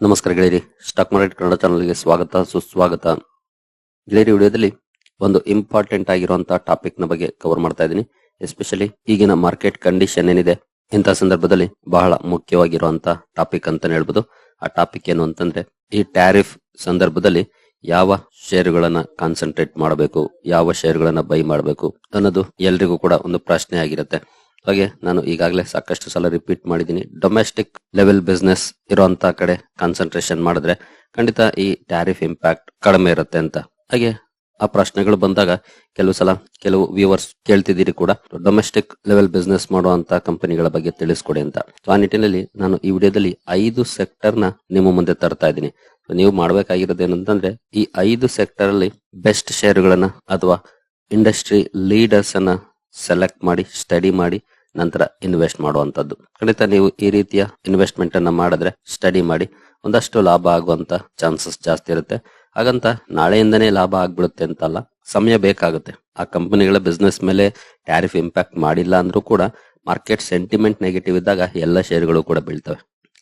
ನಮಸ್ಕಾರ ಗೆಳೆಯರಿ. Stock market Kannada ಚಾನಲ್ಗೆ ಸ್ವಾಗತ, ಸುಸ್ವಾಗತ. ಗೆಳೆಯರಿ, ವಿಡಿಯೋದಲ್ಲಿ ಒಂದು ಇಂಪಾರ್ಟೆಂಟ್ ಆಗಿರುವಂತಹ ಟಾಪಿಕ್ನ ಬಗ್ಗೆ ಕವರ್ ಮಾಡ್ತಾ ಇದ್ದೀನಿ. ಎಸ್ಪೆಷಲಿ ಈಗಿನ ಮಾರ್ಕೆಟ್ ಕಂಡೀಷನ್ ಏನಿದೆ ಇಂತಹ ಸಂದರ್ಭದಲ್ಲಿ ಬಹಳ ಮುಖ್ಯವಾಗಿರುವಂತಹ ಟಾಪಿಕ್ ಅಂತಾನೆ ಹೇಳ್ಬೋದು. ಆ ಟಾಪಿಕ್ ಏನು ಅಂತಂದ್ರೆ, ಈ ಟ್ಯಾರಿಫ್ ಸಂದರ್ಭದಲ್ಲಿ ಯಾವ ಷೇರುಗಳನ್ನ ಕಾನ್ಸಂಟ್ರೇಟ್ ಮಾಡಬೇಕು, ಯಾವ ಷೇರುಗಳನ್ನ ಬೈ ಮಾಡಬೇಕು ಅನ್ನೋದು ಎಲ್ರಿಗೂ ಕೂಡ ಒಂದು ಪ್ರಶ್ನೆ ಆಗಿರುತ್ತೆ. ಹಾಗೆ ನಾನು ಈಗಾಗಲೇ ಸಾಕಷ್ಟು ಸಲ ರಿಪೀಟ್ ಮಾಡಿದ್ದೀನಿ. ಡೊಮೆಸ್ಟಿಕ್ ಲೆವೆಲ್ ಬಿಸ್ನೆಸ್ ಇರುವಂತ ಕಡೆ ಕಾನ್ಸಂಟ್ರೇಷನ್ ಮಾಡಿದ್ರೆ ಖಂಡಿತ ಈ ಟ್ಯಾರಿಫ್ ಇಂಪ್ಯಾಕ್ಟ್ ಕಡಿಮೆ ಇರುತ್ತೆ ಅಂತ. ಹಾಗೆ ಆ ಪ್ರಶ್ನೆಗಳು ಬಂದಾಗ ಕೆಲವು ಸಲ ಕೆಲವು ವ್ಯೂವರ್ಸ್ ಕೇಳ್ತಿದ್ದೀರಿ ಕೂಡ. ಡೊಮೆಸ್ಟಿಕ್ ಲೆವೆಲ್ ಬಿಸ್ನೆಸ್ ಮಾಡುವಂತ ಕಂಪನಿಗಳ ಬಗ್ಗೆ ತಿಳಿಸ್ಕೊಡಿ ಅಂತ. ಸೊ ಆ ನಿಟ್ಟಿನಲ್ಲಿ ನಾನು ಈ ವಿಡಿಯೋದಲ್ಲಿ ಐದು ಸೆಕ್ಟರ್ನ ನಿಮ್ಮ ಮುಂದೆ ತರ್ತಾ ಇದ್ದೀನಿ. ನೀವು ಮಾಡ್ಬೇಕಾಗಿರೋದೇನಂತಂದ್ರೆ ಈ ಐದು ಸೆಕ್ಟರ್ ಅಲ್ಲಿ ಬೆಸ್ಟ್ ಶೇರ್ಗಳನ್ನ ಅಥವಾ ಇಂಡಸ್ಟ್ರಿ ಲೀಡರ್ಸ್ ಅನ್ನ ಸೆಲೆಕ್ಟ್ ಮಾಡಿ ಸ್ಟಡಿ ಮಾಡಿ ನಂತರ ಇನ್ವೆಸ್ಟ್ ಮಾಡುವಂತದ್ದು ಖಂಡಿತ ನೀವು ಈ ರೀತಿಯ ಇನ್ವೆಸ್ಟ್ಮೆಂಟ್ ಅನ್ನ ಮಾಡಿದ್ರೆ ಸ್ಟಡಿ ಮಾಡಿ ಒಂದಷ್ಟು ಲಾಭ ಆಗುವಂತ ಚಾನ್ಸಸ್ ಜಾಸ್ತಿ ಇರುತ್ತೆ. ಹಾಗಂತ ನಾಳೆಯಿಂದನೇ ಲಾಭ ಆಗ್ಬಿಡುತ್ತೆ ಅಂತಲ್ಲ, ಸಮಯ ಬೇಕಾಗುತ್ತೆ. ಆ ಕಂಪನಿಗಳ ಬಿಸ್ನೆಸ್ ಮೇಲೆ ಟ್ಯಾರಿಫ್ ಇಂಪ್ಯಾಕ್ಟ್ ಮಾಡಿಲ್ಲ ಅಂದ್ರೂ ಕೂಡ ಮಾರ್ಕೆಟ್ ಸೆಂಟಿಮೆಂಟ್ ನೆಗೆಟಿವ್ ಇದ್ದಾಗ ಎಲ್ಲ ಶೇರ್ಗಳು ಕೂಡ ಬೀಳ್ತವೆ.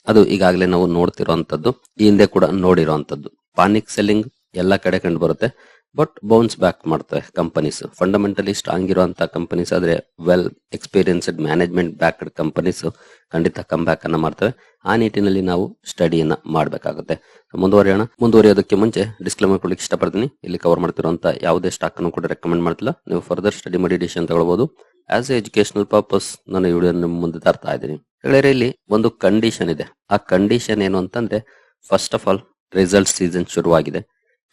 ಅದು ಈಗಾಗಲೇ ನಾವು ನೋಡ್ತಿರುವಂತದ್ದು ಈ ಹಿಂದೆ ಕೂಡ ನೋಡಿರುವಂತದ್ದು ಪಾನಿಕ್ ಸೆಲ್ಲಿಂಗ್ ಎಲ್ಲ ಕಡೆ ಕಂಡು ಬರುತ್ತೆ. ಬಟ್ ಬೌನ್ಸ್ ಬ್ಯಾಕ್ ಮಾಡ್ತವೆ ಕಂಪನೀಸ್ ಫಂಡಮೆಂಟಲಿ ಸ್ಟ್ರಾಂಗ್ ಇರುವಂತಹ ಕಂಪನೀಸ್ ಆದ್ರೆ well experienced management backed companies ಖಂಡಿತ ಕಮ್ ಬ್ಯಾಕ್ ಅನ್ನ ಮಾಡ್ತವೆ. ಆ ನಿಟ್ಟಿನಲ್ಲಿ ನಾವು ಸ್ಟಡಿಯನ್ನ ಮಾಡಬೇಕಾಗುತ್ತೆ. ಮುಂದುವರಿಯೋಣ. ಮುಂದುವರಿಯೋದಕ್ಕೆ ಮುಂಚೆ ಡಿಸ್ಕ್ಲೇಮರ್ ಕೊಡ್ಲಿಕ್ಕೆ ಇಷ್ಟಪಡ್ತೀನಿ. ಇಲ್ಲಿ ಕವರ್ ಮಾಡ್ತಿರುವಂತಹ ಯಾವುದೇ ಸ್ಟಾಕ್ ಅನ್ನು ಕೂಡ ರೆಕಮೆಂಡ್ ಮಾಡ್ತಿಲ್ಲ. ನೀವು ಫರ್ದರ್ ಸ್ಟಡಿ ಮಾಡಿ ಡಿಸಿಷನ್ ತಗೊಳ್ಬಹುದು ಆಸ್ ಎ ಎಜುಕೇಶನಲ್ ಪರ್ಪಸ್ ನಾನು ವಿಡಿಯೋ ನಿಮ್ಮ ಮುಂದೆ ತರ್ತಾ ಇದ್ದೀನಿ. ಗೆಳೆಯರೆ ಇಲ್ಲಿ ಒಂದು ಕಂಡೀಷನ್ ಇದೆ. ಆ ಕಂಡೀಷನ್ ಏನು ಅಂತಂದ್ರೆ first of all result season ಶುರುವಾಗಿದೆ.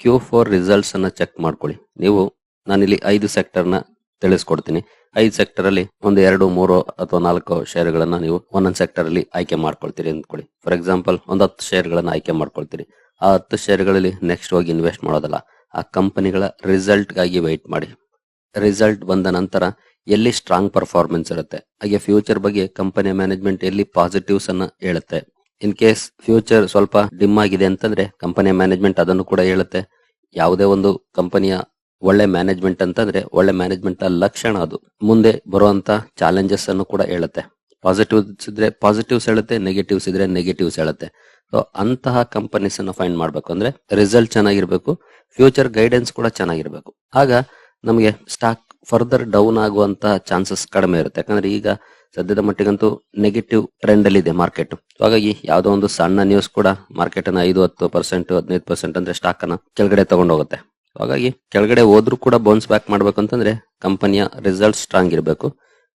ಕ್ಯೂ ಫೋರ್ ರಿಸಲ್ಟ್ಸ್ ಅನ್ನ ಚೆಕ್ ಮಾಡ್ಕೊಳ್ಳಿ. ನೀವು ನಾನಿಲ್ಲಿ ಐದು ಸೆಕ್ಟರ್ನ ತಿಳಿಸ್ಕೊಡ್ತೀನಿ. ಐದು ಸೆಕ್ಟರ್ ಅಲ್ಲಿ ಒಂದು ಎರಡು, ಮೂರು ಅಥವಾ ನಾಲ್ಕು ಷೇರುಗಳನ್ನ ನೀವು ಒಂದೊಂದು ಸೆಕ್ಟರ್ ಅಲ್ಲಿ ಆಯ್ಕೆ ಮಾಡ್ಕೊಳ್ತೀರಿ ಅಂದ್ಕೊಳ್ಳಿ. ಫಾರ್ ಎಕ್ಸಾಂಪಲ್ ಒಂದು ಹತ್ತು ಷೇರುಗಳನ್ನ ಆಯ್ಕೆ ಮಾಡ್ಕೊಳ್ತೀರಿ. ಆ ಹತ್ತು ಷೇರುಗಳಲ್ಲಿ ನೆಕ್ಸ್ಟ್ ಹೋಗಿ ಇನ್ವೆಸ್ಟ್ ಮಾಡೋದಲ್ಲ, ಆ ಕಂಪನಿಗಳ ರಿಸಲ್ಟ್ಗಾಗಿ ವೆಯ್ಟ್ ಮಾಡಿ. ರಿಸಲ್ಟ್ ಬಂದ ನಂತರ ಎಲ್ಲಿ ಸ್ಟ್ರಾಂಗ್ ಪರ್ಫಾರ್ಮೆನ್ಸ್ ಇರುತ್ತೆ, ಹಾಗೆ ಫ್ಯೂಚರ್ ಬಗ್ಗೆ ಕಂಪನಿಯ ಮ್ಯಾನೇಜ್ಮೆಂಟ್ ಎಲ್ಲಿ ಪಾಸಿಟಿವ್ಸ್ ಅನ್ನ ಹೇಳುತ್ತೆ ಇನ್ ಕೇಸ್ ಫ್ಯೂಚರ್ ಸ್ವಲ್ಪ ಡಿಮ್ ಆಗಿದೆ ಅಂತಂದ್ರೆ ಕಂಪನಿಯ ಮ್ಯಾನೇಜ್ಮೆಂಟ್ ಅದನ್ನು ಕೂಡ ಹೇಳುತ್ತೆ. ಯಾವುದೇ ಒಂದು ಕಂಪನಿಯ ಒಳ್ಳೆ ಮ್ಯಾನೇಜ್ಮೆಂಟ್ ಅಂತಂದ್ರೆ ಒಳ್ಳೆ ಮ್ಯಾನೇಜ್ಮೆಂಟ್ ಲಕ್ಷಣ ಅದು. ಮುಂದೆ ಬರುವಂತ ಚಾಲೆಂಜಸ್ ಅನ್ನು ಕೂಡ ಹೇಳುತ್ತೆ. ಪಾಸಿಟಿವ್ಸ್ ಇದ್ರೆ ಪಾಸಿಟಿವ್ಸ್ ಹೇಳುತ್ತೆ ನೆಗೆಟಿವ್ಸ್ ಇದ್ರೆ ನೆಗೆಟಿವ್ಸ್ ಹೇಳುತ್ತೆ. ಸೊ ಅಂತಹ ಕಂಪನೀಸ್ ಅನ್ನು ಫೈಂಡ್ ಮಾಡಬೇಕು. ಅಂದ್ರೆ ರಿಸಲ್ಟ್ ಚೆನ್ನಾಗಿರ್ಬೇಕು ಫ್ಯೂಚರ್ ಗೈಡೆನ್ಸ್ ಕೂಡ ಚೆನ್ನಾಗಿರ್ಬೇಕು. ಆಗ ನಮಗೆ ಸ್ಟಾಕ್ ಫರ್ದರ್ ಡೌನ್ ಆಗುವಂತಹ ಚಾನ್ಸಸ್ ಕಡಿಮೆ ಇರುತ್ತೆ. ಯಾಕಂದ್ರೆ ಈಗ ಸದ್ಯದ ಮಟ್ಟಿಗಂತೂ ನೆಗೆಟಿವ್ ಟ್ರೆಂಡ್ ಅಲ್ಲಿ ಇದೆ ಮಾರ್ಕೆಟ್ ಹಾಗಾಗಿ ಯಾವುದೋ ಒಂದು ಸಣ್ಣ ನ್ಯೂಸ್ ಕೂಡ ಮಾರ್ಕೆಟ್ ಅನ್ನ ಐದು ಹತ್ತು ಪರ್ಸೆಂಟ್ ಹದಿನೈದು ಪರ್ಸೆಂಟ್ ಅಂದ್ರೆ ಸ್ಟಾಕ್ ಅನ್ನ ಕೆಳಗಡೆ ತಗೊಂಡೋಗುತ್ತೆ ಹಾಗಾಗಿ ಕೆಳಗಡೆ ಹೋದ್ರೂ ಕೂಡ ಬೌನ್ಸ್ ಬ್ಯಾಕ್ ಮಾಡ್ಬೇಕು ಅಂತಂದ್ರೆ ಕಂಪನಿಯ ರಿಸಲ್ಟ್ ಸ್ಟ್ರಾಂಗ್ ಇರಬೇಕು.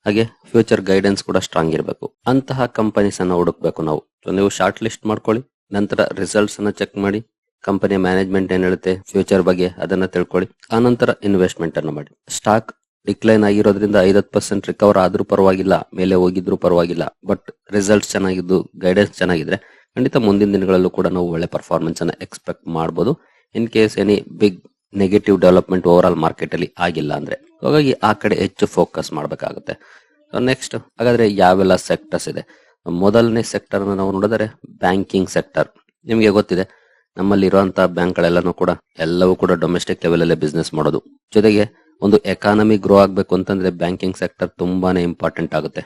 ಹಾಗೆ ಫ್ಯೂಚರ್ ಗೈಡೆನ್ಸ್ ಕೂಡ ಸ್ಟ್ರಾಂಗ್ ಇರಬೇಕು. ಅಂತಹ ಕಂಪನೀಸ್ ಅನ್ನ ಹುಡುಕ್ಬೇಕು ನಾವು. ನೀವು ಶಾರ್ಟ್ ಲಿಸ್ಟ್ ಮಾಡ್ಕೊಳ್ಳಿ, ನಂತರ ರಿಸಲ್ಟ್ಸ್ ಅನ್ನ ಚೆಕ್ ಮಾಡಿ ಕಂಪನಿಯ ಮ್ಯಾನೇಜ್ಮೆಂಟ್ ಏನ್ ಹೇಳುತ್ತೆ ಫ್ಯೂಚರ್ ಬಗ್ಗೆ ಅದನ್ನ ತಿಳ್ಕೊಳ್ಳಿ ಆ ನಂತರ ಇನ್ವೆಸ್ಟ್ಮೆಂಟ್ ಅನ್ನ ಮಾಡಿ. ಸ್ಟಾಕ್ ಡಿಕ್ಲೈನ್ ಆಗಿರೋದ್ರಿಂದ ಐದತ್ತು ಪರ್ಸೆಂಟ್ ರಿಕವರ್ ಆದ್ರೂ ಪರವಾಗಿಲ್ಲ, ಮೇಲೆ ಹೋಗಿದ್ರು ಪರವಾಗಿಲ್ಲ ಬಟ್ ರಿಸಲ್ಟ್ಸ್ ಚೆನ್ನಾಗಿದ್ದು ಗೈಡೆನ್ಸ್ ಚೆನ್ನಾಗಿದ್ರೆ ಖಂಡಿತ ಮುಂದಿನ ದಿನಗಳಲ್ಲೂ ಕೂಡ ನಾವು ಒಳ್ಳೆ ಪರ್ಫಾರ್ಮೆನ್ಸ್ ಅನ್ನ ಎಕ್ಸ್ಪೆಕ್ಟ್ ಮಾಡಬಹುದು in case any big negative development over all market ಅಲ್ಲಿ ಆಗಿಲ್ಲ ಅಂದ್ರೆ. ಹಾಗಾಗಿ ಆ ಕಡೆ ಹೆಚ್ಚು ಫೋಕಸ್ ಮಾಡಬೇಕಾಗುತ್ತೆ. ನೆಕ್ಸ್ಟ್ ಹಾಗಾದ್ರೆ ಯಾವೆಲ್ಲ ಸೆಕ್ಟರ್ಸ್ ಇದೆ? ಮೊದಲನೇ ಸೆಕ್ಟರ್ ನಾವು ನೋಡಿದರೆ ಬ್ಯಾಂಕಿಂಗ್ ಸೆಕ್ಟರ್ ನಿಮಗೆ ಗೊತ್ತಿದೆ. ನಮ್ಮಲ್ಲಿ ಇರುವಂತಹ ಬ್ಯಾಂಕ್ಗಳೆಲ್ಲನೂ ಕೂಡ ಎಲ್ಲವೂ ಕೂಡ ಡೊಮೆಸ್ಟಿಕ್ ಲೆವೆಲ್ ಅಲ್ಲೇ ಬಿಸ್ನೆಸ್ ಮಾಡೋದು. ಜೊತೆಗೆ ಒಂದು ಎಕಾನಮಿ ಗ್ರೋ ಆಗ್ಬೇಕು ಅಂತಂದ್ರೆ ಬ್ಯಾಂಕಿಂಗ್ ಸೆಕ್ಟರ್ ತುಂಬಾನೇ ಇಂಪಾರ್ಟೆಂಟ್ ಆಗುತ್ತೆ.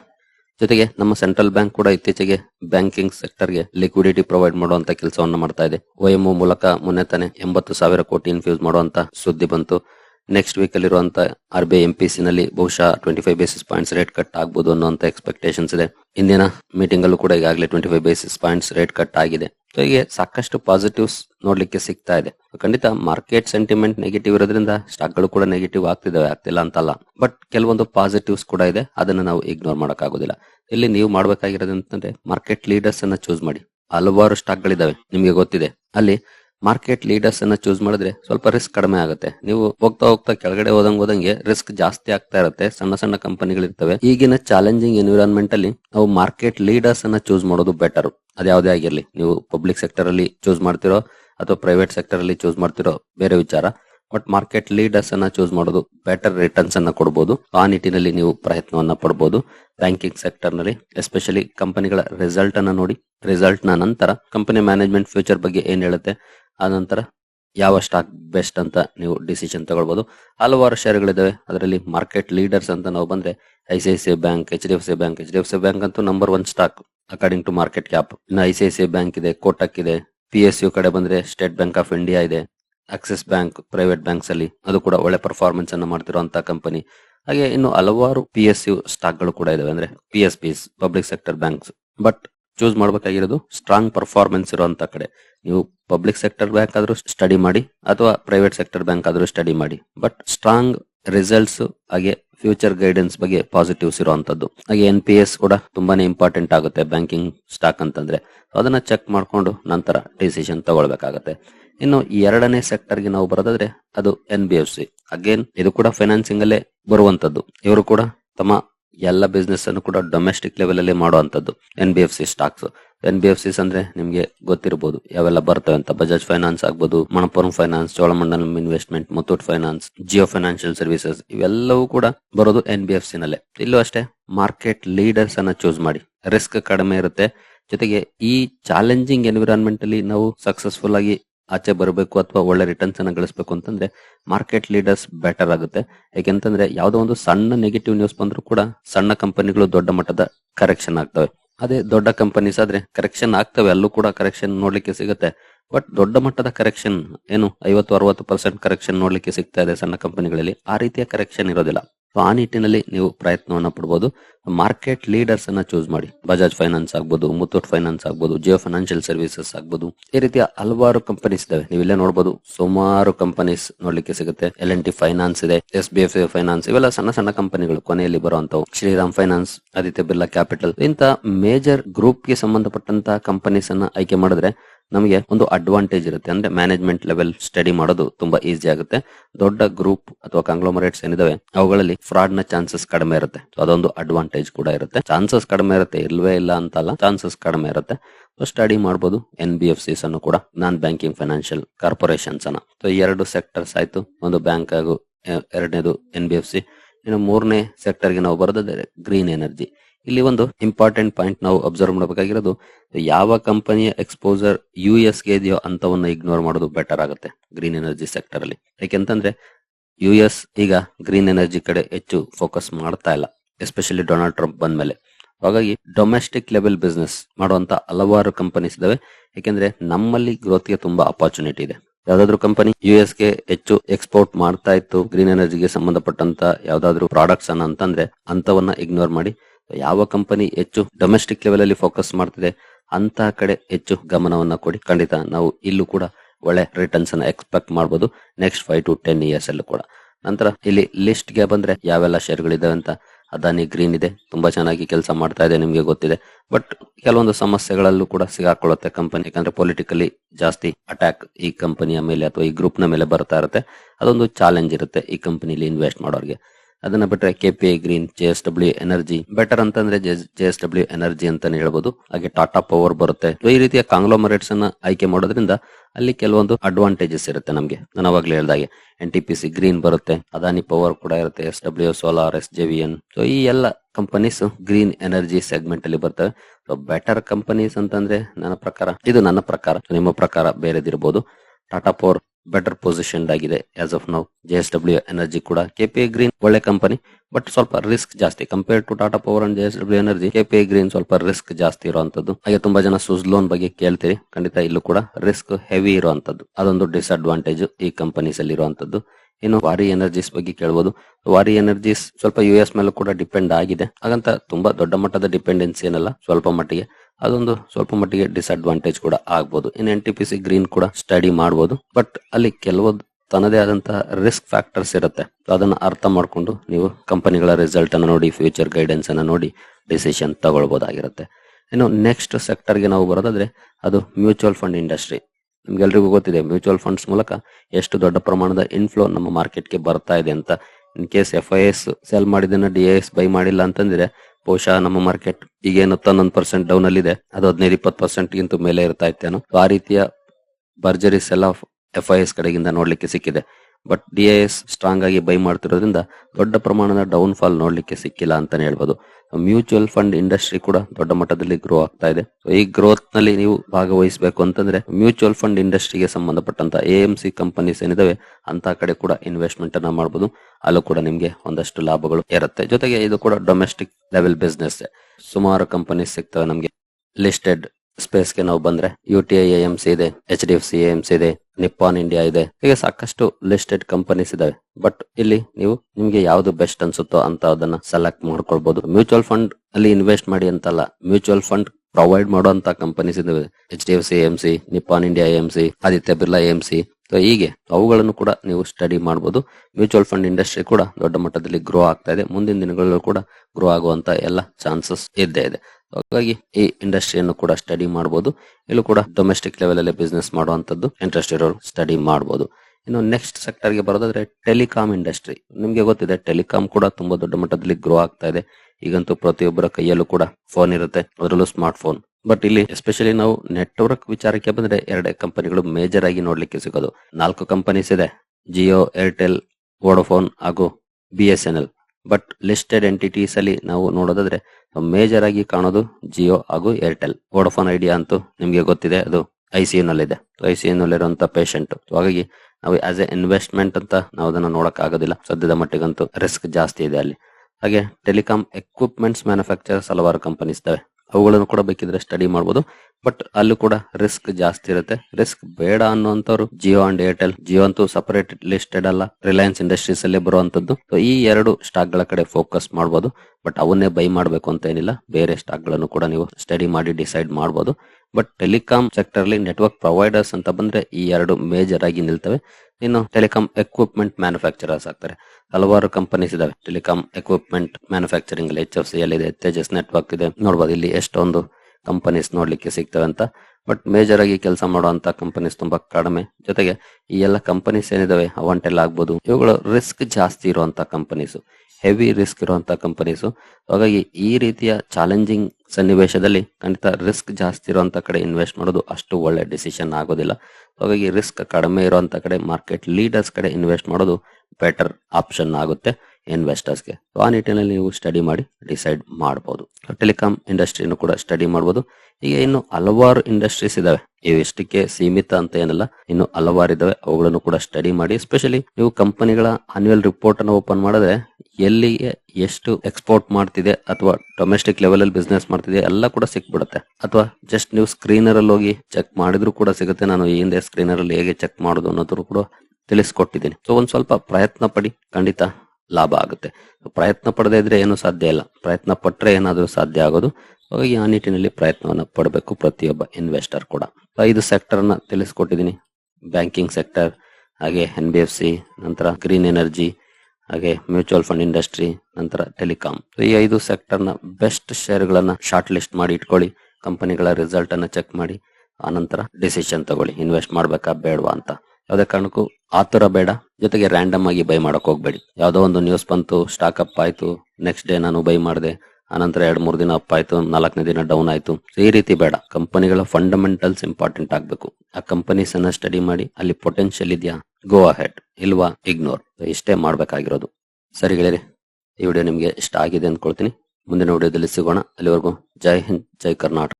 ಜೊತೆಗೆ ನಮ್ಮ ಸೆಂಟ್ರಲ್ ಬ್ಯಾಂಕ್ ಕೂಡ ಇತ್ತೀಚೆಗೆ ಬ್ಯಾಂಕಿಂಗ್ ಸೆಕ್ಟರ್ಗೆ ಲಿಕ್ವಿಡಿಟಿ ಪ್ರೊವೈಡ್ ಮಾಡುವಂತ ಕೆಲಸವನ್ನು ಮಾಡ್ತಾ ಇದೆ. ಒಎಂಒ ಮೂಲಕ ಮೊನ್ನೆ ತಾನೆ ಎಂಬತ್ತು ಸಾವಿರ ಕೋಟಿ ಇನ್ಫ್ಯೂಸ್ ಮಾಡುವಂತ ಸುದ್ದಿ ಬಂತು. ನೆಕ್ಸ್ಟ್ ವೀಕ್ ಅಲ್ಲಿ ಇರುವಂತಹ R B M P C ನಲ್ಲಿ ಬಹುಶಃ twenty five basis points rate cut ಆಗಬಹುದು ಅನ್ನುವಂತ ಎಕ್ಸ್ಪೆಕ್ಟೇಷನ್ಸ್ ಇದೆ. ಇಂದಿನ ಮೀಟಿಂಗ್ ಅಲ್ಲೂ ಕೂಡ ಈಗಾಗಲೇ twenty five basis points rate cut ಆಗಿದೆ. ಹೀಗೆ ಸಾಕಷ್ಟು ಪಾಸಿಟಿವ್ಸ್ ನೋಡ್ಲಿಕ್ಕೆ ಸಿಗ್ತಾ ಇದೆ. ಖಂಡಿತ ಮಾರ್ಕೆಟ್ ಸೆಂಟಿಮೆಂಟ್ ನೆಗೆಟಿವ್ ಇರೋದ್ರಿಂದ ಸ್ಟಾಕ್ಗಳು ಕೂಡ ನೆಗೆಟಿವ್ ಆಗ್ತಿದಾವೆ ಆಗ್ತಿಲ್ಲ ಅಂತಲ್ಲ. ಬಟ್ ಕೆಲವೊಂದು ಪಾಸಿಟಿವ್ಸ್ ಕೂಡ ಇದೆ, ಅದನ್ನ ನಾವು ಇಗ್ನೋರ್ ಮಾಡೋಕ್ಕಾಗೋದಿಲ್ಲ. ಇಲ್ಲಿ ನೀವು ಮಾಡ್ಬೇಕಾಗಿರೋದಂತಂದ್ರೆ ಮಾರ್ಕೆಟ್ ಲೀಡರ್ಸ್ ಅನ್ನ ಚೂಸ್ ಮಾಡಿ. ಹಲವಾರು ಸ್ಟಾಕ್ ಗಳಿದಾವೆ ನಿಮ್ಗೆ ಗೊತ್ತಿದೆ. ಅಲ್ಲಿ ಮಾರ್ಕೆಟ್ ಲೀಡರ್ಸ್ ಅನ್ನ ಚೂಸ್ ಮಾಡಿದ್ರೆ ಸ್ವಲ್ಪ ರಿಸ್ಕ್ ಕಡಿಮೆ ಆಗುತ್ತೆ. ನೀವು ಹೋಗ್ತಾ ಹೋಗ್ತಾ ಕೆಳಗಡೆ ಹೋದಂಗ್ ಹೋದಂಗೆ ರಿಸ್ಕ್ ಜಾಸ್ತಿ ಆಗ್ತಾ ಇರುತ್ತೆ. ಸಣ್ಣ ಸಣ್ಣ ಕಂಪನಿಗಳಿರ್ತವೆ ಈಗಿನ ಚಾಲೆಂಜಿಂಗ್ ಎನ್ವಿರಾನ್ಮೆಂಟ್ ಅಲ್ಲಿ ನಾವು ಮಾರ್ಕೆಟ್ ಲೀಡರ್ಸ್ ಅನ್ನ ಚೂಸ್ ಮಾಡೋದು ಬೆಟರ್ ಅದ್ಯಾವುದೇ ಆಗಿರ್ಲಿ. ನೀವು ಪಬ್ಲಿಕ್ ಸೆಕ್ಟರ್ ಅಲ್ಲಿ ಚೂಸ್ ಮಾಡ್ತಿರೋ ಅಥವಾ ಪ್ರೈವೇಟ್ ಸೆಕ್ಟರ್ ಅಲ್ಲಿ ಚೂಸ್ ಮಾಡ್ತಿರೋ ಬೇರೆ ವಿಚಾರ. ಬಟ್ ಮಾರ್ಕೆಟ್ ಲೀಡರ್ಸ್ ಅನ್ನ ಚೂಸ್ ಮಾಡೋದು ಬೆಟರ್ ರಿಟರ್ನ್ಸ್ ಅನ್ನ ಕೊಡಬಹುದು ಆ ನಿಟ್ಟಿನಲ್ಲಿ ನೀವು ಪ್ರಯತ್ನವನ್ನ ಪಡಬಹುದು ಬ್ಯಾಂಕಿಂಗ್ ಸೆಕ್ಟರ್ನಲ್ಲಿ ಎಸ್ಪೆಷಲಿ ಕಂಪನಿಗಳ ರಿಸಲ್ಟ್ ಅನ್ನ ನೋಡಿ. ರಿಸಲ್ಟ್ನ ನಂತರ ಕಂಪನಿ ಮ್ಯಾನೇಜ್ಮೆಂಟ್ ಫ್ಯೂಚರ್ ಬಗ್ಗೆ ಏನ್ ಹೇಳುತ್ತೆ? ಆ ನಂತರ, ಯಾವ ಸ್ಟಾಕ್ ಬೆಸ್ಟ್ ಅಂತ ನೀವು ಡಿಸಿಷನ್ ತಗೊಳ್ಬಹುದು ಹಲವಾರು ಶೇರ್ಗಳಿದ್ದಾವೆ ಅದರಲ್ಲಿ ಮಾರ್ಕೆಟ್ ಲೀಡರ್ಸ್ ಅಂತ ನಾವು ಬಂದ್ರೆ I C I C bank H D F C bank H D F C bank ಅಂತೂ number one stock according to market cap ಇನ್ನು I C I C bank ಇದೆ ಕೋಟಕ್ ಇದೆ ಪಿ ಎಸ್ ಯು ಕಡೆ ಬಂದ್ರೆ state bank of India ಇದೆ. Axis bank private banks ಅಲ್ಲಿ ಅದು ಕೂಡ ಒಳ್ಳೆ ಪರ್ಫಾರ್ಮೆನ್ಸ್ ಅನ್ನು ಮಾಡ್ತಿರುವಂತಹ ಕಂಪನಿ ಹಾಗೆ ಇನ್ನು ಹಲವಾರು ಪಿ ಎಸ್ ಯು ಸ್ಟಾಕ್ಗಳು ಕೂಡ ಇದಾವೆ. ಅಂದ್ರೆ P S piece public sector banks but choose ಮಾಡಬೇಕಾಗಿರೋದು ಸ್ಟ್ರಾಂಗ್ ಪರ್ಫಾರ್ಮೆನ್ಸ್ ಇರುವಂತ ಕಡೆ. ನೀವು ಪಬ್ಲಿಕ್ ಸೆಕ್ಟರ್ ಬ್ಯಾಂಕ್ ಆದ್ರೂ ಸ್ಟಡಿ ಮಾಡಿ, ಅಥವಾ ಪ್ರೈವೇಟ್ ಸೆಕ್ಟರ್ ಬ್ಯಾಂಕ್ ಆದ್ರೂ ಸ್ಟಡಿ ಮಾಡಿ. ಬಟ್ ಸ್ಟ್ರಾಂಗ್ ರಿಸಲ್ಟ್ಸ್ ಹಾಗೆ ಫ್ಯೂಚರ್ ಗೈಡೆನ್ಸ್ ಬಗ್ಗೆ ಪಾಸಿಟಿವ್ಸ್ ಇರುವಂತದ್ದು. ಹಾಗೆ ಎನ್ ಪಿ ಎಸ್ ಕೂಡ ತುಂಬಾನೇ ಇಂಪಾರ್ಟೆಂಟ್ ಆಗುತ್ತೆ ಬ್ಯಾಂಕಿಂಗ್ ಸ್ಟಾಕ್ ಅಂತಂದ್ರೆ. ಅದನ್ನ ಚೆಕ್ ಮಾಡ್ಕೊಂಡು ನಂತರ ಡಿಸಿಷನ್ ತಗೊಳ್ಬೇಕಾಗತ್ತೆ. ಇನ್ನು ಎರಡನೇ ಸೆಕ್ಟರ್ಗೆ ನಾವು ಬರೋದಾದ್ರೆ ಅದು N B F C again ಇದು ಕೂಡ ಫೈನಾನ್ಸಿಂಗ್ ಅಲ್ಲೇ ಬರುವಂತದ್ದು. ಇವರು ಕೂಡ ತಮ್ಮ ಎಲ್ಲ ಬಿಸ್ನೆಸ್ ಅನ್ನು ಕೂಡ ಡೊಮೆಸ್ಟಿಕ್ ಲೆವೆಲ್ ಅಲ್ಲಿ ಮಾಡುವಂತದ್ದು N B F C stocks N B F Cs ಅಂದ್ರೆ ನಿಮಗೆ ಗೊತ್ತಿರಬಹುದು ಯಾವೆಲ್ಲ ಬರ್ತವೆ ಅಂತ. ಬಜಾಜ್ ಫೈನಾನ್ಸ್ ಆಗ್ಬಹುದು Manappuram finance Cholamandalam investment Muthoot finance Jio financial services ಇವೆಲ್ಲವೂ ಕೂಡ ಬರೋದು ಎನ್ ಬಿ ಎಫ್ ಸಿ ನಲ್ಲೇ. ಇಲ್ಲೂ ಅಷ್ಟೇ ಮಾರ್ಕೆಟ್ ಲೀಡರ್ಸ್ ಅನ್ನ ಚೂಸ್ ಮಾಡಿ. ರಿಸ್ಕ್ ಕಡಿಮೆ ಇರುತ್ತೆ. ಜೊತೆಗೆ ಈ ಚಾಲೆಂಜಿಂಗ್ ಎನ್ವಿರಾನ್ಮೆಂಟ್ ಅಲ್ಲಿ ನಾವು ಸಕ್ಸಸ್ಫುಲ್ ಆಗಿ ಆಚೆ ಬರಬೇಕು ಅಥವಾ ಒಳ್ಳೆ ರಿಟರ್ನ್ಸ್ ಅನ್ನ ಗಳಿಸಬೇಕು ಅಂತಂದ್ರೆ ಮಾರ್ಕೆಟ್ ಲೀಡರ್ಸ್ ಬೆಟರ್ ಆಗುತ್ತೆ. ಯಾಕೆಂತಂದ್ರೆ ಯಾವುದೋ ಒಂದು ಸಣ್ಣ ನೆಗೆಟಿವ್ ನ್ಯೂಸ್ ಬಂದರೂ ಕೂಡ ಸಣ್ಣ ಕಂಪನಿಗಳು ದೊಡ್ಡ ಮಟ್ಟದ ಕರೆಕ್ಷನ್ ಆಗ್ತವೆ. ಅದೇ ದೊಡ್ಡ ಕಂಪನೀಸ್ ಆದ್ರೆ ಕರೆಕ್ಷನ್ ಆಗ್ತವೆ, ಅಲ್ಲೂ ಕೂಡ ಕರೆಕ್ಷನ್ ನೋಡ್ಲಿಕ್ಕೆ ಸಿಗುತ್ತೆ. ಬಟ್ ದೊಡ್ಡ ಮಟ್ಟದ ಕರೆಕ್ಷನ್ ಏನು ಐವತ್ತು, ಅರವತ್ತು ಪರ್ಸೆಂಟ್ ಕರೆಕ್ಷನ್ ನೋಡ್ಲಿಕ್ಕೆ ಸಿಗ್ತಾ ಇದೆ ಸಣ್ಣ ಕಂಪನಿಗಳಲ್ಲಿ ಆ ರೀತಿಯ ಕರೆಕ್ಷನ್ ಇರೋದಿಲ್ಲ. ಸೊ ಆ ನಿಟ್ಟಿನಲ್ಲಿ ನೀವು ಪ್ರಯತ್ನವನ್ನ ಪಡ್ಬೋದು. ಮಾರ್ಕೆಟ್ ಲೀಡರ್ಸ್ ಅನ್ನ ಚೂಸ್ ಮಾಡಿ. ಬಜಾಜ್ ಫೈನಾನ್ಸ್ ಆಗ್ಬೋದು ಮುತ್ತೂಟ್ ಫೈನಾನ್ಸ್ ಆಗ್ಬೋದು ಜಿಯೋ ಫೈನಾನ್ಷಿಯಲ್ ಸರ್ವಿಸಸ್ ಆಗ್ಬೋದು. ಈ ರೀತಿಯ ಹಲವಾರು ಕಂಪನೀಸ್ ಇದಾವೆ. ನೀವು ಇಲ್ಲೇ ನೋಡಬಹುದು ಸುಮಾರು ಕಂಪನೀಸ್ ನೋಡ್ಲಿಕ್ಕೆ ಸಿಗುತ್ತೆ. ಎಲ್ ಎನ್ ಟಿ ಫೈನಾನ್ಸ್ ಇದೆ ಎಸ್ ಬಿ ಎಫ್ ಫೈನಾನ್ಸ್ ಇವೆಲ್ಲ ಸಣ್ಣ ಸಣ್ಣ ಕಂಪನಿಗಳು ಕೊನೆಯಲ್ಲಿ ಬರುವಂತವು ಶ್ರೀರಾಮ್ ಫೈನಾನ್ಸ್ ಆದಿತ್ಯ ಬಿರ್ಲಾ ಕ್ಯಾಪಿಟಲ್ ಇಂತ ಮೇಜರ್ ಗ್ರೂಪ್ಗೆ ಸಂಬಂಧಪಟ್ಟಂತ ಕಂಪನೀಸ್ ಅನ್ನ ಆಯ್ಕೆ ಮಾಡಿದ್ರೆ ನಮಗೆ ಒಂದು ಅಡ್ವಾಂಟೇಜ್ ಇರುತ್ತೆ. ಅಂದ್ರೆ ಮ್ಯಾನೇಜ್ಮೆಂಟ್ ಲೆವೆಲ್ ಸ್ಟಡಿ ಮಾಡೋದು ತುಂಬಾ ಈಸಿ ಆಗುತ್ತೆ. ದೊಡ್ಡ ಗ್ರೂಪ್ ಅಥವಾ ಕಾಂಗ್ಲೋಮರೇಟ್ಸ್ ಏನಿದಾವೆ, ಅವುಗಳಲ್ಲಿ ಫ್ರಾಡ್ನ ಚಾನ್ಸಸ್ ಕಡಿಮೆ ಇರುತ್ತೆ. ಅದೊಂದು ಅಡ್ವಾಂಟೇಜ್ ಕೂಡ ಇರುತ್ತೆ. ಚಾನ್ಸಸ್ ಕಡಿಮೆ ಇರುತ್ತೆ, ಇಲ್ವೇ ಇಲ್ಲ ಅಂತಲ್ಲ ಚಾನ್ಸಸ್ ಕಡಿಮೆ ಇರುತ್ತೆ. ಸ್ಟಡಿ ಮಾಡಬಹುದು ಎನ್ ಬಿ ಎಫ್ ಸಿಸ್ ಅನ್ನು ಕೂಡ ನಾನ್ ಬ್ಯಾಂಕಿಂಗ್ ಫೈನಾನ್ಷಿಯಲ್ ಕಾರ್ಪೊರೇಷನ್ಸ್ ಅನ್ನ. ಎರಡು ಸೆಕ್ಟರ್ಸ್ ಆಯ್ತು. ಒಂದು ಬ್ಯಾಂಕ್ ಹಾಗೂ ಎರಡನೇದು ಎನ್ ಬಿ ಎಫ್ ಸಿ ಇನ್ನು ಮೂರನೇ ಸೆಕ್ಟರ್ಗೆ ನಾವು ಬರೋದಾದ್ರೆ ಗ್ರೀನ್ ಎನರ್ಜಿ ಇಲ್ಲಿ ಒಂದು ಇಂಪಾರ್ಟೆಂಟ್ ಪಾಯಿಂಟ್ ನಾವು ಅಬ್ಸರ್ವ್ ಮಾಡಬೇಕಾಗಿರೋದು, ಯಾವ ಕಂಪನಿಯ ಎಕ್ಸ್ಪೋಸರ್ ಯು ಎಸ್ಗೆ ಇದೆಯೋ ಅಂತವನ್ನ ಇಗ್ನೋರ್ ಮಾಡೋದು ಬೆಟರ್ ಆಗುತ್ತೆ ಗ್ರೀನ್ ಎನರ್ಜಿ ಸೆಕ್ಟರ್ ಅಲ್ಲಿ. ಯಾಕೆಂತಂದ್ರೆ ಯು ಎಸ್ ಈಗ ಗ್ರೀನ್ ಎನರ್ಜಿ ಕಡೆ ಹೆಚ್ಚು ಫೋಕಸ್ ಮಾಡ್ತಾ ಇಲ್ಲ ಎಸ್ಪೆಷಲಿ ಡೊನಾಲ್ಡ್ ಟ್ರಂಪ್ ಬಂದ ಮೇಲೆ ಹಾಗಾಗಿ ಡೊಮೆಸ್ಟಿಕ್ ಲೆವೆಲ್ ಬಿಸ್ನೆಸ್ ಮಾಡುವಂತ ಹಲವಾರು ಕಂಪನೀಸ್ ಇದಾವೆ. ಯಾಕೆಂದ್ರೆ, ನಮ್ಮಲ್ಲಿ ಗ್ರೋತ್ಗೆ ತುಂಬಾ ಅಪಾರ್ಚುನಿಟಿ ಇದೆ. ಯಾವ್ದಾದ್ರು ಕಂಪನಿ ಯು ಎಸ್ಗೆ ಹೆಚ್ಚು ಎಕ್ಸ್ಪೋರ್ಟ್ ಮಾಡ್ತಾ ಇತ್ತು ಗ್ರೀನ್ ಎನರ್ಜಿಗೆ ಸಂಬಂಧಪಟ್ಟಂತ ಯಾವ್ದಾದ್ರು ಪ್ರಾಡಕ್ಟ್ಸ್ ಅನ್ನ ಅಂತಂದ್ರೆ, ಅಂತವನ್ನ ಇಗ್ನೋರ್ ಮಾಡಿ ಯಾವ ಕಂಪನಿ ಹೆಚ್ಚು ಡೊಮೆಸ್ಟಿಕ್ ಲೆವೆಲ್ ಅಲ್ಲಿ ಫೋಕಸ್ ಮಾಡ್ತಿದೆ ಅಂತ ಕಡೆ ಹೆಚ್ಚು ಗಮನವನ್ನ ಕೊಡಿ. ಖಂಡಿತ ನಾವು ಇಲ್ಲೂ ಕೂಡ ಒಳ್ಳೆ ರಿಟರ್ನ್ಸ್ ಅನ್ನ ಎಕ್ಸ್ಪೆಕ್ಟ್ ಮಾಡಬಹುದು next five to ten years ಅಲ್ಲೂ ಕೂಡ. ನಂತರ ಇಲ್ಲಿ ಲಿಸ್ಟ್ಗೆ ಬಂದ್ರೆ ಯಾವೆಲ್ಲ ಶೇರ್ಗಳಿದಾವೆ ಅಂತ ಅದಾನಿ ಗ್ರೀನ್ ಇದೆ. ತುಂಬಾ ಚೆನ್ನಾಗಿ ಕೆಲಸ ಮಾಡ್ತಾ ಇದೆ ನಿಮಗೆ ಗೊತ್ತಿದೆ. ಬಟ್ ಕೆಲವೊಂದು ಸಮಸ್ಯೆಗಳಲ್ಲೂ ಕೂಡ ಸಿಗಾಕೊಳ್ಳುತ್ತೆ ಕಂಪನಿ ಯಾಕಂದ್ರೆ ಪೊಲಿಟಿಕಲಿ ಜಾಸ್ತಿ ಅಟ್ಯಾಕ್ ಈ ಕಂಪನಿಯ ಮೇಲೆ ಅಥವಾ ಈ ಗ್ರೂಪ್ನ ಮೇಲೆ ಬರ್ತಾ ಇರುತ್ತೆ. ಅದೊಂದು ಚಾಲೆಂಜ್ ಇರುತ್ತೆ ಈ ಕಂಪನಿಲಿ ಇನ್ವೆಸ್ಟ್ ಮಾಡೋರಿಗೆ. ಅದನ್ನ ಬಿಟ್ರೆ K P I green J S W energy better ಅಂತಂದ್ರೆ ಜೆ ಎಸ್ ಡಬ್ಲ್ಯೂ ಎನರ್ಜಿ ಅಂತಾನೆ ಹೇಳ್ಬೋದು. ಹಾಗೆ ಟಾಟಾ ಪವರ್ ಬರುತ್ತೆ. ಈ ರೀತಿಯ ಕಾಂಗ್ಲೋಮರೇಟ್ಸ್ ಅನ್ನ ಆಯ್ಕೆ ಮಾಡೋದ್ರಿಂದ ಅಲ್ಲಿ ಕೆಲವೊಂದು ಅಡ್ವಾಂಟೇಜಸ್ ಇರುತ್ತೆ ನಮಗೆ. ನಾನು ಅವಾಗ್ಲೇ ಹೇಳ್ದಾಗೆ N T P C green ಬರುತ್ತೆ ಅದಾನಿ ಪವರ್ ಕೂಡ ಇರುತ್ತೆ S W solar S J V N so ಈ ಎಲ್ಲ ಕಂಪನೀಸ್ ಗ್ರೀನ್ ಎನರ್ಜಿ ಸೆಗ್ಮೆಂಟ್ ಅಲ್ಲಿ ಬರ್ತವೆ. ಸೊ ಬೆಟರ್ ಕಂಪನೀಸ್ ಅಂತಂದ್ರೆ ನನ್ನ ಪ್ರಕಾರ, ಇದು ನನ್ನ ಪ್ರಕಾರ, ನಿಮ್ಮ ಪ್ರಕಾರ ಬೇರೆದಿರ್ಬೋದು. ಟಾಟಾ ಪವರ್ ಬೆಟರ್ ಪೊಸಿಷನ್ ಆಗಿದೆ as of now J S W energy ಕೂಡ ಕೆಪಿ ಗ್ರೀನ್ ಒಳ್ಳೆ ಕಂಪನಿ ಬಟ್ ಸ್ವಲ್ಪ ರಿಸ್ಕ್ ಜಾಸ್ತಿ. Compare to Tata power and J S W energy K P green ಸ್ವಲ್ಪ ರಿಸ್ಕ್ ಜಾಸ್ತಿ ಇರುವಂತದ್ದು. ಹಾಗೆ ತುಂಬಾ ಜನ ಸುಜ್ ಲೋನ್ ಬಗ್ಗೆ ಕೇಳ್ತೀರಿ. ಖಂಡಿತ ಇಲ್ಲೂ ಕೂಡ ರಿಸ್ಕ್ ಹೆವಿ ಇರುವಂತದ್ದು. ಅದೊಂದು ಡಿಸ್ಅಡ್ವಾಂಟೇಜ್ ಈ ಕಂಪನೀಸ್ ಅಲ್ಲಿ ಇರುವಂತದ್ದು ಇನ್ನು ವಾರಿ ಎನರ್ಜೀಸ್ ಬಗ್ಗೆ ಕೇಳ್ಬೋದು. ವಾರಿ ಎನರ್ಜೀಸ್ ಸ್ವಲ್ಪ ಯು ಎಸ್ ಮೇಲೂ ಕೂಡ ಡಿಪೆಂಡ್ ಆಗಿದೆ. ಹಾಗಂತ ತುಂಬಾ ದೊಡ್ಡ ಮಟ್ಟದ ಡಿಪೆಂಡೆನ್ಸಿ ಏನಲ್ಲ, ಸ್ವಲ್ಪ ಮಟ್ಟಿಗೆ. ಅದೊಂದು ಸ್ವಲ್ಪ ಮಟ್ಟಿಗೆ ಡಿಸ್ಅಡ್ವಾಂಟೇಜ್ ಕೂಡ ಆಗ್ಬೋದು. ಇನ್ನು N T P C green ಕೂಡ ಸ್ಟಡಿ ಮಾಡ್ಬೋದು. ಬಟ್ ಅಲ್ಲಿ ಕೆಲವೊಂದು ತನ್ನದೇ ಆದಂತಹ ರಿಸ್ಕ್ ಫ್ಯಾಕ್ಟರ್ಸ್ ಇರುತ್ತೆ. ಅದನ್ನ ಅರ್ಥ ಮಾಡಿಕೊಂಡು ನೀವು ಕಂಪನಿಗಳ ರಿಸಲ್ಟ್ ಅನ್ನು ನೋಡಿ ಫ್ಯೂಚರ್ ಗೈಡೆನ್ಸ್ ಅನ್ನು ನೋಡಿ ಡಿಸಿಷನ್ ತಗೊಳ್ಬಹುದಾಗಿರುತ್ತೆ ಇನ್ನು ನೆಕ್ಸ್ಟ್ ಸೆಕ್ಟರ್ಗೆ ನಾವು ಬರೋದಾದ್ರೆ ಅದು ಮ್ಯೂಚುವಲ್ ಫಂಡ್ ಇಂಡಸ್ಟ್ರಿ ನಿಮ್ಗೆಲ್ರಿಗೂ ಗೊತ್ತಿದೆ ಮ್ಯೂಚುವಲ್ ಫಂಡ್ಸ್ ಮೂಲಕ ಎಷ್ಟು ದೊಡ್ಡ ಪ್ರಮಾಣದ ಇನ್ಫ್ಲೋ ನಮ್ಮ ಮಾರ್ಕೆಟ್ಗೆ ಬರ್ತಾ ಇದೆ ಅಂತ. In case F I S sell ಮಾಡಿದನ್ನ D S buy ಮಾಡಿಲ್ಲ ಅಂತಂದ್ರೆ ಬಹುಶಃ ನಮ್ಮ ಮಾರ್ಕೆಟ್ ಈಗೇನು ಹನ್ನೊಂದು ಪರ್ಸೆಂಟ್ ಡೌನ್ ಅಲ್ಲಿ ಇದೆ ಅದು ಹದಿನೈದು, ಇಪ್ಪತ್ತು ಪರ್ಸೆಂಟ್ ಗಿಂತ ಮೇಲೆ ಇರ್ತಾ ಇತ್ತೇನೋ. ಆ ರೀತಿಯ ಭರ್ಜರಿ sell of F I S ಕಡೆಗಿಂದ ನೋಡ್ಲಿಕ್ಕೆ ಸಿಕ್ಕಿದೆ. But D I S strong ಆಗಿ ಬೈ ಮಾಡ್ತಿರೋದ್ರಿಂದ ದೊಡ್ಡ ಪ್ರಮಾಣದ ಡೌನ್ ಫಾಲ್ ನೋಡ್ಲಿಕ್ಕೆ ಸಿಕ್ಕಿಲ್ಲ ಅಂತಾನೆ ಹೇಳ್ಬೋದು. ಮ್ಯೂಚುವಲ್ ಫಂಡ್ ಇಂಡಸ್ಟ್ರಿ ಕೂಡ ದೊಡ್ಡ ಮಟ್ಟದಲ್ಲಿ ಗ್ರೋ ಆಗ್ತಾ ಇದೆ. ಈ ಗ್ರೋತ್ನಲ್ಲಿ ನೀವು ಭಾಗವಹಿಸಬೇಕು ಅಂತಂದ್ರೆ ಮ್ಯೂಚುವಲ್ ಫಂಡ್ ಇಂಡಸ್ಟ್ರಿಗೆ ಸಂಬಂಧಪಟ್ಟಂತ ಎ ಎಂ ಸಿ ಕಂಪನೀಸ್ ಏನಿದಾವೆ ಅಂತ ಕಡೆ ಕೂಡ ಇನ್ವೆಸ್ಟ್ಮೆಂಟ್ ಅನ್ನ ಮಾಡಬಹುದು ಅಲ್ಲೂ ಕೂಡ ನಿಮ್ಗೆ ಒಂದಷ್ಟು ಲಾಭಗಳು ಇರುತ್ತೆ. ಜೊತೆಗೆ ಇದು ಕೂಡ ಡೊಮೆಸ್ಟಿಕ್ ಲೆವೆಲ್ ಬಿಸ್ನೆಸ್ ಸುಮಾರು ಕಂಪನೀಸ್ ಸಿಗ್ತವೆ ನಮ್ಗೆ. ಲಿಸ್ಟೆಡ್ ಸ್ಪೇಸ್ಗೆ ನಾವು ಬಂದ್ರೆ U T I M C ಇದೆ H D F C M C ಇದೆ ನಿಪ್ಪಾನ್ ಇಂಡಿಯಾ ಇದೆ. ಹೀಗೆ ಸಾಕಷ್ಟು ಲಿಸ್ಟೆಡ್ ಕಂಪನೀಸ್ ಇದಾವೆ. ಬಟ್ ಇಲ್ಲಿ ನೀವು ನಿಮ್ಗೆ ಯಾವ್ದು ಬೆಸ್ಟ್ ಅನ್ಸುತ್ತೋ ಅಂತ ಅದನ್ನ ಸೆಲೆಕ್ಟ್ ಮಾಡ್ಕೊಳ್ಬಹುದು ಮ್ಯೂಚುವಲ್ ಫಂಡ್ ಅಲ್ಲಿ ಇನ್ವೆಸ್ಟ್ ಮಾಡಿ ಅಂತಲ್ಲ ಮ್ಯೂಚುವಲ್ ಫಂಡ್ ಪ್ರೊವೈಡ್ ಮಾಡುವಂತ ಕಂಪನೀಸ್ ಇದಾವೆ. H D F C M C Nippon India M C Aditya Birla M C ಹೀಗೆ ಅವುಗಳನ್ನು ಕೂಡ ನೀವು ಸ್ಟಡಿ ಮಾಡಬಹುದು ಮ್ಯೂಚುವಲ್ ಫಂಡ್ ಇಂಡಸ್ಟ್ರಿ ಕೂಡ ದೊಡ್ಡ ಮಟ್ಟದಲ್ಲಿ ಗ್ರೋ ಆಗ್ತಾ ಇದೆ. ಮುಂದಿನ ದಿನಗಳಲ್ಲೂ ಕೂಡ ಗ್ರೋ ಆಗುವಂತ ಎಲ್ಲ ಚಾನ್ಸಸ್ ಇದ್ದೇ ಇದೆ. ಹಾಗಾಗಿ ಈ ಇಂಡಸ್ಟ್ರಿಯನ್ನು ಕೂಡ ಸ್ಟಡಿ ಮಾಡಬಹುದು ಇಲ್ಲೂ ಕೂಡ ಡೊಮೆಸ್ಟಿಕ್ ಲೆವೆಲ್ ಅಲ್ಲಿ ಬಿಸ್ನೆಸ್ ಮಾಡುವಂತದ್ದು ಇಂಟ್ರೆಸ್ಟ್ ಇರೋರು ಸ್ಟಡಿ ಮಾಡಬಹುದು ಇನ್ನು ನೆಕ್ಸ್ಟ್ ಸೆಕ್ಟರ್ಗೆ ಬರೋದಾದ್ರೆ ಟೆಲಿಕಾಂ ಇಂಡಸ್ಟ್ರಿ ನಿಮ್ಗೆ ಗೊತ್ತಿದೆ ಟೆಲಿಕಾಂ ಕೂಡ ತುಂಬಾ ದೊಡ್ಡ ಮಟ್ಟದಲ್ಲಿ ಗ್ರೋ ಆಗ್ತಾ ಇದೆ. ಈಗಂತೂ ಪ್ರತಿಯೊಬ್ಬರ ಕೈಯಲ್ಲೂ ಕೂಡ ಫೋನ್ ಇರುತ್ತೆ, ಅದರಲ್ಲೂ ಸ್ಮಾರ್ಟ್ ಫೋನ್ ಬಟ್ ಇಲ್ಲಿ ಎಸ್ಪೆಷಲಿ ನಾವು ನೆಟ್ವರ್ಕ್ ವಿಚಾರಕ್ಕೆ ಬಂದ್ರೆ ಎರಡೇ ಕಂಪನಿಗಳು ಮೇಜರ್ ಆಗಿ ನೋಡ್ಲಿಕ್ಕೆ ಸಿಗೋದು. ನಾಲ್ಕು ಕಂಪನೀಸ್ ಇದೆ ಜಿಯೋ ಏರ್ಟೆಲ್ ವೋಡೋಫೋನ್ ಹಾಗೂ B S N L but listed entities ಅಲ್ಲಿ ನಾವು ನೋಡೋದಾದ್ರೆ ಮೇಜರ್ ಆಗಿ ಕಾಣೋದು ಜಿಯೋ ಹಾಗೂ ಏರ್ಟೆಲ್ ವೋಡೋಫೋನ್ ಐಡಿಯಾ ಅಂತೂ ನಿಮ್ಗೆ ಗೊತ್ತಿದೆ, ಅದು ಐ ಸಿ ನಲ್ಲಿದೆ ಐ ಸಿ ನಲ್ಲಿರುವಂತ ಪೇಷಂಟ್ ಹಾಗಾಗಿ ನಾವು ಆಸ್ ಎ ಇನ್ವೆಸ್ಟ್ಮೆಂಟ್ ಅಂತ ನಾವು ಅದನ್ನ ನೋಡಕ್ ಆಗೋದಿಲ್ಲ ಸದ್ಯದ ಮಟ್ಟಿಗಂತೂ ರಿಸ್ಕ್ ಜಾಸ್ತಿ ಇದೆ ಅಲ್ಲಿ. ಹಾಗೆ ಟೆಲಿಕಾಂ ಎಕ್ವಿಪ್ಮೆಂಟ್ಸ್ ಮ್ಯಾನುಫ್ಯಾಕ್ಚರ್ಸ್ ಹಲವಾರು ಕಂಪನೀಸ್ ಇದಾವೆ ಅವುಗಳನ್ನು ಕೂಡ ಬೇಕಿದ್ರೆ ಸ್ಟಡಿ ಮಾಡಬಹುದು ಬಟ್ ಅಲ್ಲೂ ಕೂಡ ರಿಸ್ಕ್ ಜಾಸ್ತಿ ಇರುತ್ತೆ. ರಿಸ್ಕ್ ಬೇಡ ಅನ್ನುವಂಥವ್ರು ಜಿಯೋ ಅಂಡ್ ಏರ್ಟೆಲ್ ಜಿಯೋ ಅಂತೂ ಸಪರೇಟ್ ಲಿಸ್ಟೆಡ್ ಅಲ್ಲ. ರಿಲಯನ್ಸ್ ಇಂಡಸ್ಟ್ರೀಸ್ ಅಲ್ಲಿ ಬರುವಂತದ್ದು ಈ ಎರಡು ಸ್ಟಾಕ್ಗಳ ಕಡೆ ಫೋಕಸ್ ಮಾಡಬಹುದು ಬಟ್ ಅವನ್ನೇ ಬೈ ಮಾಡಬೇಕು ಅಂತ ಏನಿಲ್ಲ. ಬೇರೆ ಸ್ಟಾಕ್ಗಳನ್ನು ಕೂಡ ನೀವು ಸ್ಟಡಿ ಮಾಡಿ ಡಿಸೈಡ್ ಮಾಡಬಹುದು ಬಟ್ ಟೆಲಿಕಾಂ ಸೆಕ್ಟರ್ ಅಲ್ಲಿ ನೆಟ್ವರ್ಕ್ ಪ್ರೊವೈಡರ್ಸ್ ಅಂತ ಬಂದ್ರೆ ಈ ಎರಡು ಮೇಜರ್ ಆಗಿ ನಿಲ್ತವೆ. ಇನ್ನು ಟೆಲಿಕಾಂ ಎಕ್ವಿಪ್ಮೆಂಟ್ ಮ್ಯಾನುಫ್ಯಾಕ್ಚರರ್ಸ್ ಆಗ್ತಾರೆ. ಹಲವಾರು ಕಂಪನೀಸ್ ಇದಾವೆ. Telecom equipment manufacturing H F C L ಇದೆ ತೇಜಸ್ ನೆಟ್ವರ್ಕ್ ಇದೆ. ನೋಡ್ಬೋದು ಇಲ್ಲಿ ಎಷ್ಟೊಂದು ಕಂಪನೀಸ್ ನೋಡ್ಲಿಕ್ಕೆ ಸಿಗ್ತವೆ ಅಂತ. ಬಟ್ ಮೇಜರ್ ಆಗಿ ಕೆಲಸ ಮಾಡುವಂತ ಕಂಪನೀಸ್ ತುಂಬಾ ಕಡಿಮೆ. ಜೊತೆಗೆ ಈ ಎಲ್ಲ ಕಂಪನೀಸ್ ಏನಿದಾವೆ ಅವಂಟೆಲ್ಲ ಆಗ್ಬೋದು, ಇವುಗಳು ರಿಸ್ಕ್ ಜಾಸ್ತಿ ಇರುವಂತ ಕಂಪನೀಸ್ ಹೆವಿ ರಿಸ್ಕ್ ಇರುವಂತಹ ಕಂಪನೀಸ್ ಹಾಗಾಗಿ ಈ ರೀತಿಯ ಚಾಲೆಂಜಿಂಗ್ ಸನ್ನಿವೇಶದಲ್ಲಿ ಖಂಡಿತ ರಿಸ್ಕ್ ಜಾಸ್ತಿ ಇರುವಂತ ಕಡೆ ಇನ್ವೆಸ್ಟ್ ಮಾಡೋದು ಅಷ್ಟು ಒಳ್ಳೆ ಡಿಸಿಷನ್ ಆಗೋದಿಲ್ಲ. ಹಾಗಾಗಿ ರಿಸ್ಕ್ ಕಡಿಮೆ ಇರುವಂತ ಕಡೆ ಮಾರ್ಕೆಟ್ ಲೀಡರ್ಸ್ ಕಡೆ ಇನ್ವೆಸ್ಟ್ ಮಾಡೋದು ಬೆಟರ್ ಆಪ್ಷನ್ ಆಗುತ್ತೆ. ಇನ್ವೆಸ್ಟರ್ಸ್ಗೆ ಆ ನಿಟ್ಟಿನಲ್ಲಿ ನೀವು ಸ್ಟಡಿ ಮಾಡಿ ಡಿಸೈಡ್ ಮಾಡಬಹುದು ಟೆಲಿಕಾಂ ಇಂಡಸ್ಟ್ರಿಯನ್ನು ಕೂಡ ಸ್ಟಡಿ ಮಾಡಬಹುದು ಈಗ ಇನ್ನು ಹಲವಾರು ಇಂಡಸ್ಟ್ರೀಸ್ ಇದಾವೆ. ಇವಿಷ್ಟಕ್ಕೆ ಸೀಮಿತ ಅಂತ ಏನಲ್ಲ. ಇನ್ನು ಹಲವಾರು ಇದಾವೆ. ಅವುಗಳನ್ನು ಕೂಡ ಸ್ಟಡಿ ಮಾಡಿ. ಎಸ್ಪೆಷಲಿ ನೀವು ಕಂಪನಿಗಳ ಆನ್ಯುವಲ್ ರಿಪೋರ್ಟ್ ಅನ್ನು ಓಪನ್ ಮಾಡಿದ್ರೆ, ಎಲ್ಲಿಗೆ ಎಷ್ಟು ಎಕ್ಸ್ಪೋರ್ಟ್ ಮಾಡ್ತಿದೆ ಅಥವಾ ಡೊಮೆಸ್ಟಿಕ್ ಲೆವೆಲ್ ಅಲ್ಲಿ ಬಿಸ್ನೆಸ್ ಮಾಡ್ತಿದೆ ಎಲ್ಲ ಕೂಡ ಸಿಕ್ಬಿಡುತ್ತೆ. ಅಥವಾ ಜಸ್ಟ್ ನೀವು ಸ್ಕ್ರೀನರ್ ಅಲ್ಲಿ ಹೋಗಿ ಚೆಕ್ ಮಾಡಿದ್ರು ಕೂಡ ಸಿಗುತ್ತೆ. ನಾನು ಈ ಹಿಂದೆ ಸ್ಕ್ರೀನರ್ ಅಲ್ಲಿ ಹೇಗೆ ಚೆಕ್ ಮಾಡೋದು ಅನ್ನೋದ್ರು ಕೂಡ ತಿಳಿಸ್ಕೊಟ್ಟಿದ್ದೀನಿ. ಸೊ ಒಂದ್ ಸ್ವಲ್ಪ ಪ್ರಯತ್ನ ಪಡಿ. ಖಂಡಿತ ಲಾಭ ಆಗುತ್ತೆ. ಪ್ರಯತ್ನ ಪಡದೇ ಇದ್ರೆ ಏನು ಸಾಧ್ಯ ಇಲ್ಲ. ಪ್ರಯತ್ನ ಪಟ್ಟರೆ ಏನಾದರೂ ಸಾಧ್ಯ ಆಗೋದು. ಹಾಗಾಗಿ ಆ ನಿಟ್ಟಿನಲ್ಲಿ ಪ್ರಯತ್ನವನ್ನ ಪಡಬೇಕು ಪ್ರತಿಯೊಬ್ಬ ಇನ್ವೆಸ್ಟರ್ ಕೂಡ. ಐದು ಸೆಕ್ಟರ್ನ ತಿಳಿಸ್ಕೊಟ್ಟಿದ್ದೀನಿ. ಬ್ಯಾಂಕಿಂಗ್ ಸೆಕ್ಟರ್ ಹಾಗೆ ಎನ್ ಬಿ ಎಫ್ ಸಿ ನಂತರ ಗ್ರೀನ್ ಎನರ್ಜಿ ಹಾಗೆ ಮ್ಯೂಚುವಲ್ ಫಂಡ್ ಇಂಡಸ್ಟ್ರಿ ನಂತರ ಟೆಲಿಕಾಂ ಈ ಐದು ಸೆಕ್ಟರ್ನ ಬೆಸ್ಟ್ ಶೇರ್ ಗಳನ್ನ ಶಾರ್ಟ್ ಲಿಸ್ಟ್ ಮಾಡಿ ಇಟ್ಕೊಳ್ಳಿ. ಕಂಪನಿಗಳ ರಿಸಲ್ಟ್ ಅನ್ನ ಚೆಕ್ ಮಾಡಿ. ಆನಂತರ ಡಿಸಿಷನ್ ತಗೊಳ್ಳಿ. ಇನ್ವೆಸ್ಟ್ ಮಾಡ್ಬೇಕಾ ಬೇಡವಾ ಅಂತ. ಯಾವುದೇ ಕಾರಣಕ್ಕೂ ಆತುರ ಬೇಡ. ಜೊತೆಗೆ ರ್ಯಾಂಡಮ್ ಆಗಿ ಬೈ ಮಾಡಕ್ ಹೋಗ್ಬೇಡಿ. ಯಾವುದೋ ಒಂದು ನ್ಯೂಸ್ ಬಂತು ಸ್ಟಾಕ್ ಅಪ್ ಆಯ್ತು ನೆಕ್ಸ್ಟ್ ಡೇ ನಾನು ಬೈ ಮಾಡಿದೆ ಆನಂತರ ಎರಡ್, ಮೂರ್ ದಿನ ಅಪ್ ಆಯ್ತು, ನಾಲ್ಕನೇ ದಿನ ಡೌನ್ ಆಯ್ತು. ಈ ರೀತಿ ಬೇಡ. ಕಂಪನಿಗಳ ಫಂಡಮೆಂಟಲ್ಸ್ ಇಂಪಾರ್ಟೆಂಟ್ ಆಗ್ಬೇಕು. ಆ ಕಂಪನೀಸ್ ಅನ್ನ ಸ್ಟಡಿ ಮಾಡಿ, ಅಲ್ಲಿ ಪೊಟೆನ್ಶಿಯಲ್ ಇದೆಯಾ ಗೋ ಅಹೆಡ್ ಇಲ್ವಾ ಇಗ್ನೋರ್ ಇಷ್ಟೇ ಮಾಡ್ಬೇಕಾಗಿರೋದು. ಸರಿ ಗೆಳೆಯರಿ, ಈ ವಿಡಿಯೋ ನಿಮ್ಗೆ ಇಷ್ಟ ಆಗಿದೆ ಅಂದ್ಕೊಳ್ತೀನಿ. ಮುಂದಿನ ವಿಡಿಯೋದಲ್ಲಿ ಸಿಗೋಣ. ಅಲ್ಲಿವರೆಗೂ ಜೈ ಹಿಂದ್, ಜೈ ಕರ್ನಾಟಕ.